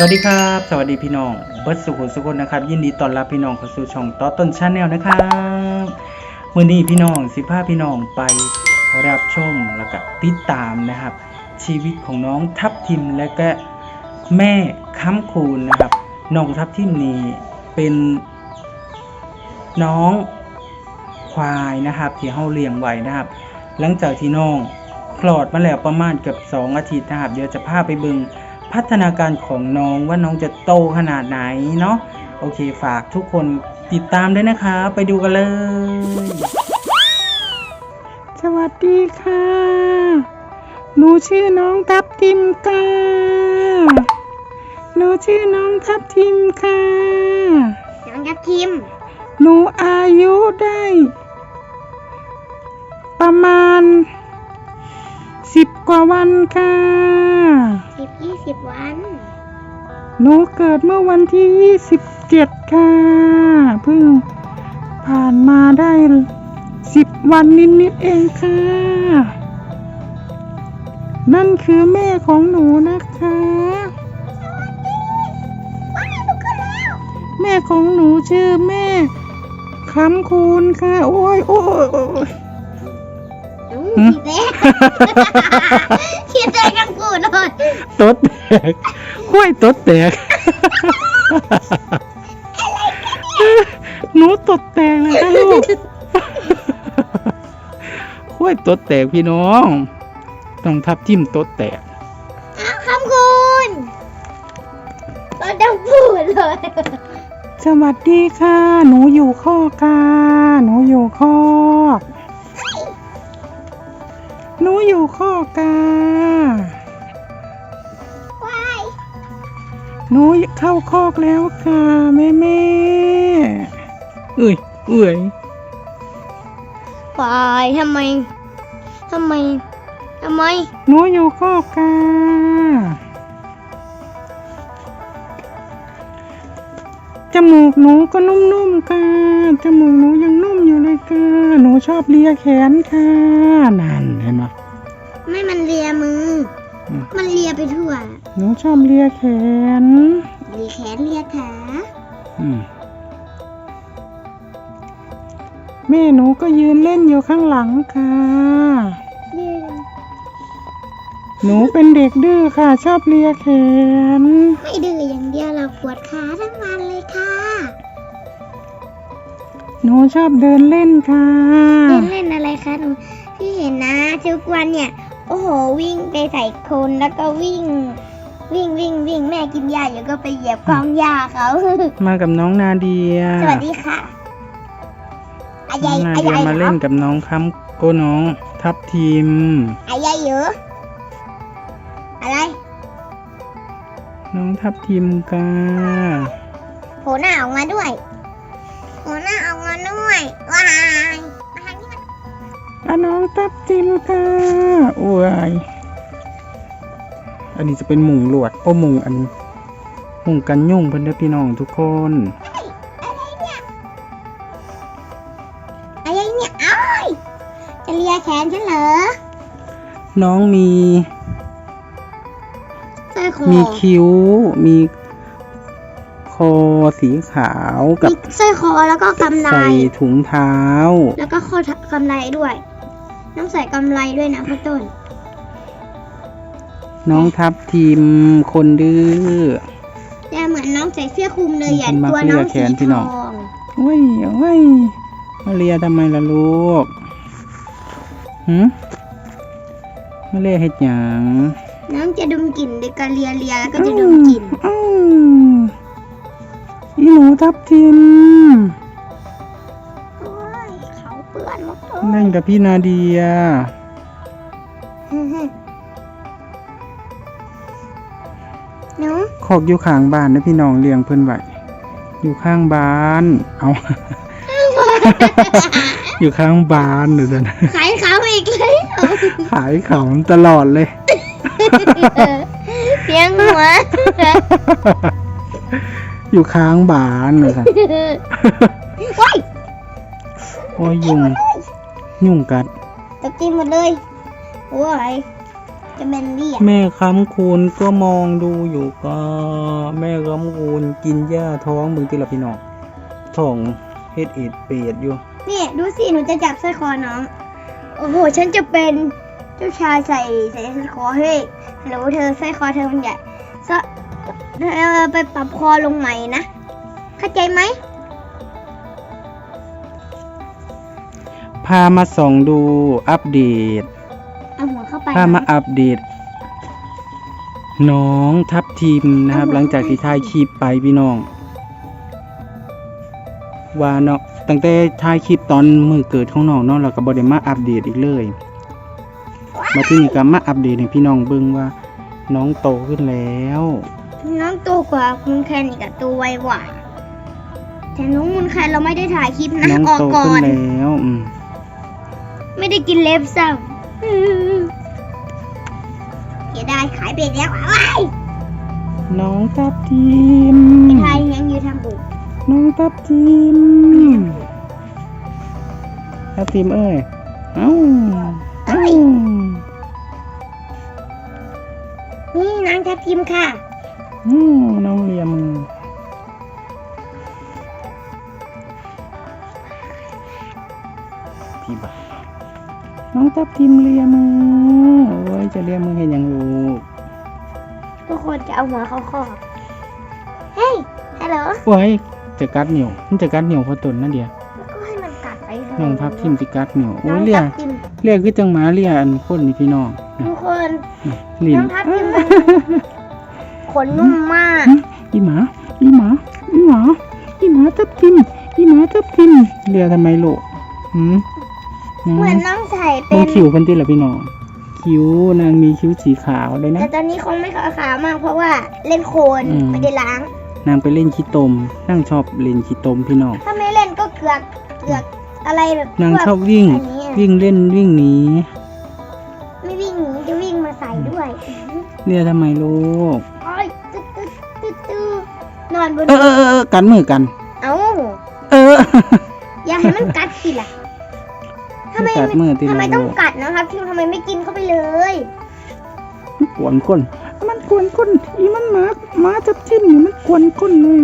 สวัสดีครับ สวัสดีพี่น้องเบิร์ดสุขุสุขนนะครับ ยินดีต้อนรับพี่น้องเข้าสู่ช่องต่อต้นชาแนลนะครับมื่อนี้พี่น้องสิพาพี่น้องไปรับชมแล้วก็ติดตามนะครับ ชีวิตของน้องทับทิมและก็แม่ค้ำคูณนะครับน้องทับทิมนี้เป็นน้องควายนะครับที่เฮาเลี้ยงไว้นะครับ หลังจากที่น้องคลอดมาแล้วประมาณเกือบสองอาทิตย์นะครับ เดี๋ยวจะพาไปเบิง พัฒนาการของน้องว่าน้องจะโตขนาดไหนเนาะโอเคฝากทุกคนติดตามด้วยนะคะ ไปดูกันเลย สวัสดีค่ะ หนูชื่อน้องทับทิมค่ะ หนูชื่อน้องทับทิมค่ะ น้องทับทิม หนูอายุได้ ประมาณสิบกว่าวันค่ะ สิบยี่สิบวันหนูเกิดเมื่อวันที่ยี่สิบเจ็ดค่ะ เพิ่งผ่านมาได้สิบวันนิดๆเองค่ะ นั่นคือแม่ของหนูนะคะ แม่ของหนูชื่อแม่คำคูณค่ะ โอ้ยโอ้ยโอ้ยอู้หืมขี้แต กขี้แตกกันกูเลยตดแตกห้วยตดแตกหนูตดแตกเลยค่ะลูกห้วยตดแตกพี่น้อง ต้องทับทิมตดแตกอ้าวคำคุณเราจะพูดเลย สวัสดีค่ะ หนูอยู่ข้อกค่ะหนูอยู่ข้อก หนูอยู่ข้อกค่ะว้ายหนูเข้าคอกแล้วค่ะแม่แม่เอ้ยเอ้ยว้ายทำไมทำไมทำไมหนูอยู่คอกค่ะจมูกหนูก็นุ่มๆค่ะจมูกหนูยังนุ่มอยู่เลยค่ะหนูชอบเลียแขนค่ะนั่นเห็นไหมไม่มัน เลียมืออมมันเลียไปทั่ว หนูชอบเลียแขน เลียแขนเลียขาอืมแม่หนูก็ยืนเล่นอยู่ข้างหลังค่ะยืนหนูเป็นเด็กดื้อค่ะ ชอบเลียแขน ไม่ดื้ออย่างเดียวเราปวดขาทั้งวันเลยค่ะ หนูชอบเดินเล่นค่ะเล่นเล่นอะไรคะหนูที่เห็นนะทุกวันเนี่ย โอ้โห วิ่งไปใส่โคลนแล้วก็วิ่ง วิ่งวิ่งวิ่งแม่กินยาอยู่ก็ไปเหยียบกองยาเขา มากับน้องนาเดียสวัสดีค่ะอาน้ยาอยงนาอาเดียยายมาเหรเล่อนกับน้องคำโอ้น้องทับทีม อายายเหรออะไรน้องทับทีมค่ะโผล่หน้าออกมาด้วยโผล่หน้าออกมาด้วยว้ายมาทางนี้มา อะน้องทับทีมค่ะโอ้ยอันนี้จะเป็นหมุงหลวดโอ้หมุงอันหมุงกันยุ่งเพื่อนเด้อพี่น้องทุกคนอะไรเนี่ยอะไรเนี่ยอ้ายจะเลียแขนฉันเหรอ น้องมีสร้อยคอมีคิ้ว มีคอสีขาวกับมีสร้อยคอแล้วก็กำไรใส่ถุงเท้า แล้วก็ข้อกำไรด้วย ต้องใส่กำไรด้วยนะพ่อต้น น้องทับทีมคนดื้อแต่เหมือนน้องใส่เสื้อคลุมเลยอะมันมาตัวน้องเลียแขสีนพี่ทน้ององเว้ยเว้ยมาเลียทำไมล่ะลูกหืมมาเลียเฮ็ดหยังน้องจะดมกลิ่นโดยการเลียเลียแล้วก็จะดมกลิ่นอืมอีหนูทับทิม เลเล่นกับพี่นาเดียยหนูขอกอยู่ข้างบ้านนะพี่น้องเลี้ยงเพิ่นไว้อยู่ข้างบ้าน เอา อยู่ข้างบ้านเดี๋ยวนะขายเขาอีกเลยขายของตลอดเลย เสียงหัวอยู่ข้างบ้านเลยค่ะว้ายโอ้ยยุง ยุงกัดตกกินหมดเลยโอ้ยจะเป็นเรียกแม่คำคูณก็มองดูอยู่ก็ แม่คำคูณกินหญ้าท้องมึงติละพี่น้องท้องเฮ็ดเอ็ดเปียดอยู่เนี่ยดูสิหนูจะจับสร้อยคอน้อง โอ้โหฉันจะเป็นเจ้าชายใส่ใส่สร้อยคอเฮ้ยฮัลโหลเธอสร้อยคอเธอมันใหญ่ซะเธอไปปรับคอลงใหม่นะเข้าใจไหม พามาส่องดูอัปเดต เอาหัวเข้าไปพามาอัปเดต น้องทับทีมนะครับ หลังจากที่ถ่ายคลิปไปพี่น้อง ว่าเนาะตั้งแต่ถ่ายคลิปตอนมือเกิดของน้องเนาะเราก็บ่ได้มาอัปเดตอีกเลยมาที่นี่ก็มาอัปเดตให้พี่น้องเบิ่งว่า น้องโตขึ้นแล้ว น้องตัวกว่าคุณแคนอีกอะตัวไวกว่าแต่น้องมุนแคนเราไม่ได้ถ่ายคลิปนะน้องออกโตก่อขึ้นน แล้วอืม ไม่ได้กินเล็บซ้ำอืมเสียดายขายไปแล้วอะไรน้องทับทีมไม่ทายยังอยู่ทางบุกน้องทับทีมทับทีมเอ้ยเอ้าเอ้านี่นางทับทิมค่ะอืมน้องเลียมพี่บ่า น้องทับทิมเลียมือโอ้ยจะเลียมือเห็นยังลูกทุกคนจะเอาหัวเข้าคอกเฮ้ยฮัลโหลโอ้ยจะกัดเหนียวมันจะกัดเหนียวเพราะตนนั่นเดียวก็ให้มันกัดไปเถอะน้องทับทิมจะกัดเหนียวโอ้น้อยงเลียทับทิมเลียคือจังหมาเลียอันคนนี่พี่น้องทุกคนลิ้นน้องทับทิมมันขนนุ่มมาก อีหมาอีหมาอีหมาอีหมาทับทิมอีหมาทับทิมเลียทำไมลูกหืมหืม เหมือนน้องใส่มเป็องนคิ้วคนที่ละพี่น้องคิ้วนางมีคิ้วสีขาวเลยนะ แต่ตอนนี้คงไม่ขาวขาวๆมากเพราะว่าเล่นโคลนอืม ไม่ได้ล้างนางไปเล่นขี้ตมนางชอบเล่นขี้ตมพี่น้องถ้าไม่เล่นก็เกือกเกือกอะไรแบบนางพวกชอบวิ่ง อันนี้อะวิ่งเล่นวิ่งหนีไม่วิ่งหนีจะวิ่งมาใส่ด้วยเลียทำไมลูกโอ้ยตึ๊ดตึ๊ดตึ๊ดตึ๊ดนอนบนเออเออเออเออกันมือกัน เอ้าเออ อย่าให้มันกัดสิล่ะทำไม กัดมือที่ทำไมละต้องลูกกัดนะครับทิวทำไมไม่กินเข้าไปเลยมันกวนก้น มันกวนก้นอีมันหมาหมาจับทิมนี่มันกวนก้นเลย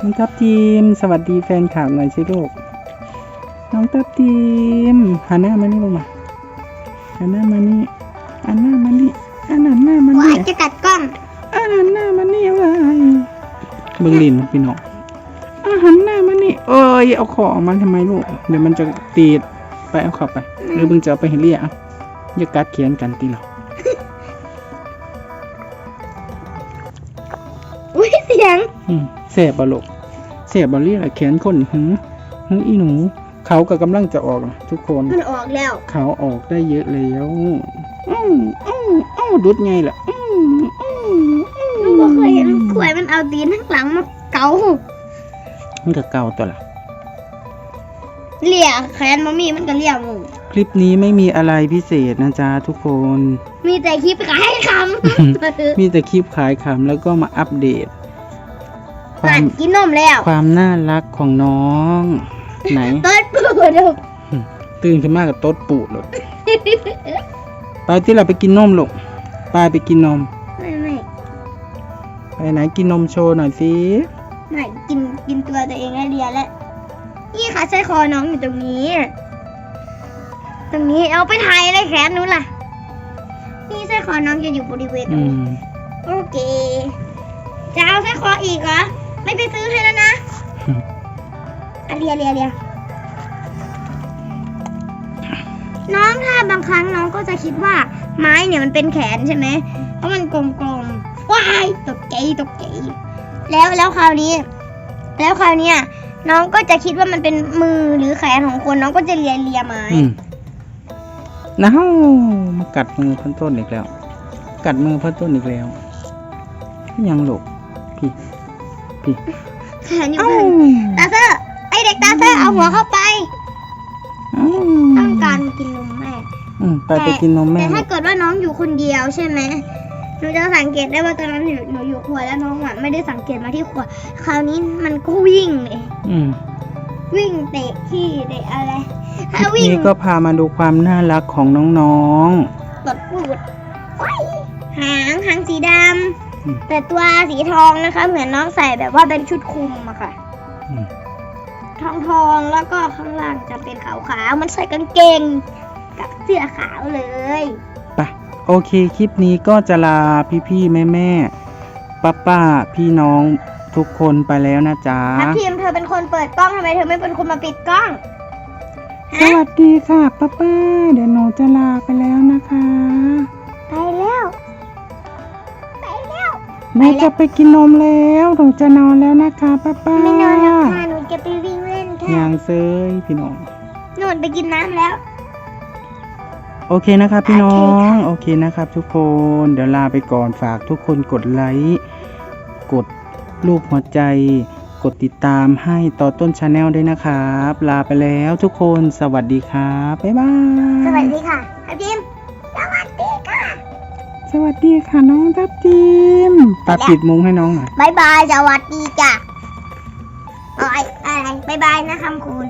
น้องทับทีมสวัสดีแฟนข่าวหน่อยสิลูกน้องทับทีมหันหน้ามานี่ลงมาหันหน้ามานี่หันหน้ามานี่อันหันหน้ามาว้านี่ยจะกัดกล้องอันหันหน้ามานี่วายเบิ่งลินพี่น้องอาหันหน้ามานี่ เอ้ยเอาของออกมันทำไมลูก เดี๋ยวมันจะตีดไปเอาเข้าไป หรือมึงจะเอาไปให้เรียอะอย่ากัดเขียนกันตีหรอกอุ้ยเสียงอืมเสียบบ่ลูกเสียบบ่เรียกแขนคนหือหืออีหนู เขาก็กำลังจะออกนะทุกคน มันออกแล้ว เขาออกได้เยอะแล้วอืมอืมอืมดุดไงล่ะอืมอืมอืม หนูก็เคยเห็นขวยมันเอาตีนข้างหลังมาเกา มันก็เก่าตัวละเลี่ยแขนมามีมันก็เลี่ยหมูคลิปนี้ไม่มีอะไรพิเศษนะจ๊ะทุกคน มีแต่คลิปขายคำมีแต่คลิปขายขำแล้วก็มาอัปเดตควานั่มนกินนมแล้ว ความน่ารักของน้อง ไหนเปิดปูดูตื่นขึ้นมากับโต๊ดปูดเลยไปที่เราไปกินนมลูกไปไปกินนม ไม่ไม่ไปไหนกินนมโชว์หน่อยสิ ไม่กินกินตัวตัวเองให้เรียนแล้วนี่ค่ะใช้คอน้องอยู่ตรงนี้ ตรงนี้เอาไปถ่ายเลยแขนนู้นล่ะ นี่ใช้คอน้องจะอยู่บริเวณตรอืงนี้มโอเค จะเอาใช้คออีกเหรอ ไม่ไปซื้อให้แล้วนะอะเรียเรียเรียน้องถ้าบางครั้งน้องก็จะคิดว่าไม้เนี่ยมันเป็นแขนใช่ไหมเพราะมันกลมๆว้ายตกใจตกใจ แล้วแล้วคราวนี้ แล้วคราวเนี้ยน้องก็จะคิดว่ามันเป็นมือหรือแขนของคนน้องก็จะเลียเลียไม้อืมน้าวมากัดมือพันต้นอีกแล้ว กัดมือพันต้นอีกแล้ว ยังลูกพี่พี่แขนอยู่บนตาเซอร์ไอเด็กตาเซอร์เอาหัวเข้าไปอ้าวต้องการกินนมแม่ อืมไปไปกินนมแม่แต่ลูถ้ากเกิดว่าน้องอยู่คนเดียวใช่ไหมห นูจะสังเกตได้ว่าตอนนั้นหนูหนูอยู่ขวดแล้วน้องอะไม่ได้สังเกตมาที่ขวดคราวนี้มันก็วิ่งเลยอืมวิ่งเตะขี้เตะอะไรคลิถ้าปวิ่งนี้ก็พามาดูความน่ารักของน้องตดปูดโอ้ยหางหางสีดอืมำแต่ตัวสีทองนะคะ เหมือนน้องใส่แบบว่าเป็นชุดคลุมอะค่ะ ๆอืมทองทองๆแล้วก็ข้างล่างจะเป็นขาวขาวๆมันใส่กางเกง กับเสื้อขาวเลยไป โอเคคลิปนี้ก็จะลาพี่ๆแม่ๆป้าป้าๆพี่น้องทุกคนไปแล้วนะจ๊ะทัพทีมเธอเป็นคนเปิดกล้องทำไมเธอไม่เป็นคนมาปิดกล้อง สวัสดีค่ะป้าป้าๆเดี๋ยวหนูจะลาไปแล้วนะคะไปแล้ว ไปแล้วแม่จะไปกินนมแล้วหนูจะนอนแล้วนะคะป้าป้าไม่นอนแล้วค่ะหนูจะไปวิ่งเล่นค่ะยังเซยพี่น้องหนูไปกินน้ำแล้ว โอเคนะครับพี่น้อโอเคค่ะงโอเคนะครับ ทุกคนเดี๋ยวลาไปก่อนฝากทุกคนกดไลค์กดรูปหัวใจ กดติดตามให้ต่อต้นชาแนลด้วยนะครับ ลาไปแล้วทุกคนสวัสดีครับบ๊ายบายสวัสดีค่ะทัพทีมสวัสดีค่ะ สวัสดีค่ะน้องทับทิมตัดปิดมุ้งให้น้องหน่อยบายบายสวัสดีจ้ะอะไรอะไรบายบายนะคำคุณ